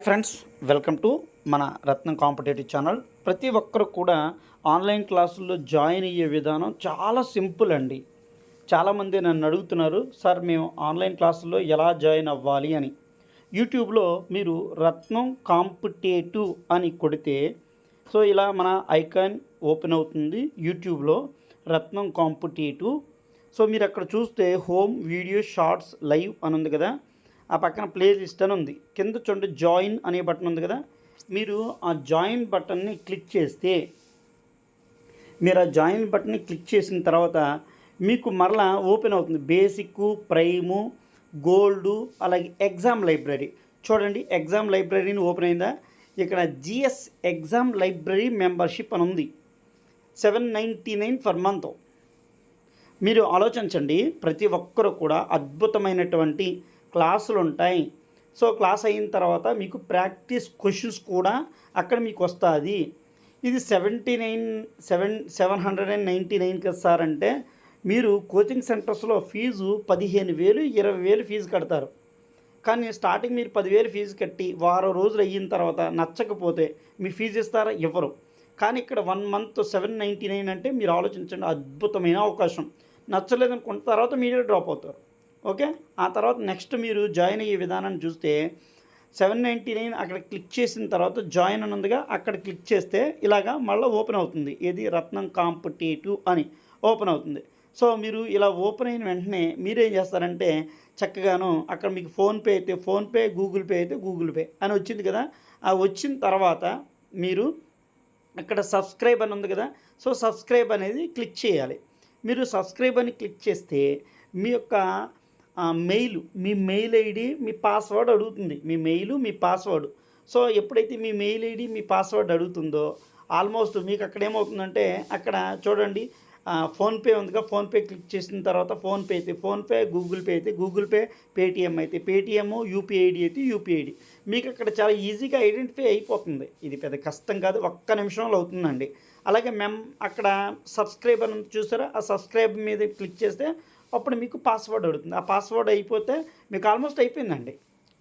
Friends welcome to మన రత్నం competitive channel. ప్రతి ఒక్కరు కూడా ఆన్లైన్ క్లాసుల్లో జాయిన్ అయ్యే విధానం చాలా సింపుల్ అండి. చాలామంది నన్ను అడుగుతున్నారు సార్ మేము ఆన్లైన్ క్లాసుల్లో ఎలా జాయిన్ అవ్వాలి? అని. యూట్యూబ్లో మీరు రత్నం కాంపిటేటివ్ అని కొడితే సో ఇలా మన ఐకాన్ ఓపెన్ అవుతుంది యూట్యూబ్లో రత్నం కాంపిటేటివ్. సో మీరు అక్కడ చూస్తే హోమ్ వీడియో షార్ట్స్ లైవ్ అని ఉంది కదా ఆ పక్కన ప్లే లిస్ట్ అని ఉంది. కింద చూడండి జాయిన్ అనే బటన్ ఉంది కదా. మీరు ఆ జాయిన్ బటన్ని క్లిక్ చేస్తే మీరు ఆ జాయిన్ బటన్ని క్లిక్ చేసిన తర్వాత మీకు మరలా ఓపెన్ అవుతుంది. బేసిక్ ప్రైము గోల్డ్ అలాగే ఎగ్జామ్ లైబ్రరీ చూడండి ఎగ్జామ్ లైబ్రరీని ఓపెన్ అయిందా? ఇక్కడ జిఎస్ ఎగ్జామ్ లైబ్రరీ మెంబర్షిప్ అని ఉంది. Seven ninety nine for month మీరు ఆలోచించండి ప్రతి ఒక్కరు కూడా అద్భుతమైనటువంటి క్లాసులు ఉంటాయి సో క్లాస్ అయిన తర్వాత మీకు ప్రాక్టీస్ క్వశ్చన్స్ కూడా అక్కడ మీకు వస్తుంది. ఇది seventy nine seven seven hundred and ninety nine కదా సార్ అంటే మీరు కోచింగ్ సెంటర్స్లో ఫీజు పదిహేను వేలు ఇరవై వేలు ఫీజు కడతారు. కానీ స్టార్టింగ్ మీరు పదివేలు ఫీజు కట్టి వారం రోజులు అయిన తర్వాత నచ్చకపోతే మీ ఫీజు ఇస్తారా? ఇవ్వరు. కానీ ఇక్కడ one month seven ninety nine అంటే మీరు ఆలోచించండి అద్భుతమైన అవకాశం. నచ్చలేదనుకున్న తర్వాత మీరే డ్రాప్ అవుతారు. ఓకే? ఆ తర్వాత నెక్స్ట్ మీరు జాయిన్ అయ్యే విధానాన్ని చూస్తే సెవెన్ నైంటీ నైన్ అక్కడ క్లిక్ చేసిన తర్వాత జాయిన్ అని ఉందిగా అక్కడ క్లిక్ చేస్తే ఇలాగా మళ్ళీ ఓపెన్ అవుతుంది. ఏది? రత్నం కాంపిటేటివ్ అని ఓపెన్ అవుతుంది. సో మీరు ఇలా ఓపెన్ అయిన వెంటనే మీరేం చేస్తారంటే చక్కగాను అక్కడ మీకు ఫోన్పే అయితే ఫోన్పే గూగుల్ పే అయితే గూగుల్ పే అని వచ్చింది కదా. ఆ వచ్చిన తర్వాత మీరు అక్కడ సబ్స్క్రైబ్ అని ఉంది కదా సో సబ్స్క్రైబ్ అనేది క్లిక్ చేయాలి. మీరు సబ్స్క్రైబ్ అని క్లిక్ చేస్తే మీ యొక్క మెయిల్ మీ మెయిల్ ఐడి మీ పాస్వర్డ్ అడుగుతుంది. మీ మెయిల్ మీ పాస్వర్డ్. సో ఎప్పుడైతే మీ మెయిల్ ఐడి మీ పాస్వర్డ్ అడుగుతుందో ఆల్మోస్ట్ మీకు అక్కడ ఏమవుతుందంటే అక్కడ చూడండి ఫోన్పే ఉందిగా ఫోన్పే క్లిక్ చేసిన తర్వాత ఫోన్పే అయితే ఫోన్పే గూగుల్ పే అయితే గూగుల్ పే పేటిఎం అయితే పేటిఎం యూపీఐడి అయితే యూపీఐడి. మీకు అక్కడ చాలా ఈజీగా ఐడెంటిఫై అయిపోతుంది. ఇది పెద్ద కష్టం కాదు ఒక్క నిమిషంలో అవుతుందండి. అలాగే మేము అక్కడ సబ్స్క్రైబ్ అని చూసారా? ఆ సబ్స్క్రైబ్ మీద క్లిక్ చేస్తే అప్పుడు మీకు పాస్వర్డ్ అడుగుతుంది. ఆ పాస్వర్డ్ అయిపోతే మీకు ఆల్మోస్ట్ అయిపోయిందండి.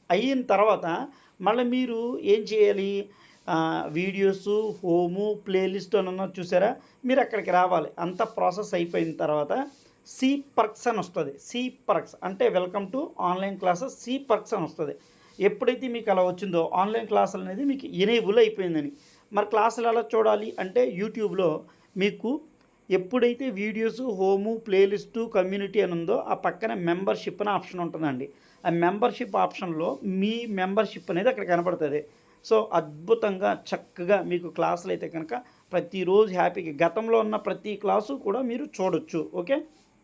అయిన తర్వాత మళ్ళీ మీరు ఏం చేయాలి? వీడియోస్ హోము ప్లేలిస్ట్ అని ఉన్నది చూసారా? మీరు అక్కడికి రావాలి. అంత ప్రాసెస్ అయిపోయిన తర్వాత సి పర్క్స్ అని వస్తుంది. సి పర్క్స్ అంటే welcome to online classes. C perks అని వస్తుంది. ఎప్పుడైతే మీకు అలా వచ్చిందో ఆన్లైన్ క్లాసులు అనేది మీకు ఎనేబుల్ అయిపోయిందని. మరి క్లాసులు ఎలా చూడాలి అంటే యూట్యూబ్లో మీకు ఎప్పుడైతే వీడియోస్ హోము ప్లేలిస్టు కమ్యూనిటీ అని ఉందో ఆ పక్కన మెంబర్షిప్ అనే ఆప్షన్ ఉంటుందండి. ఆ మెంబర్షిప్ ఆప్షన్లో మీ మెంబర్షిప్ అనేది అక్కడ కనబడుతుంది సో అద్భుతంగా చక్కగా మీకు క్లాసులు అయితే కనుక ప్రతిరోజు హ్యాపీగా గతంలో ఉన్న ప్రతి క్లాసు కూడా మీరు చూడొచ్చు ఓకే?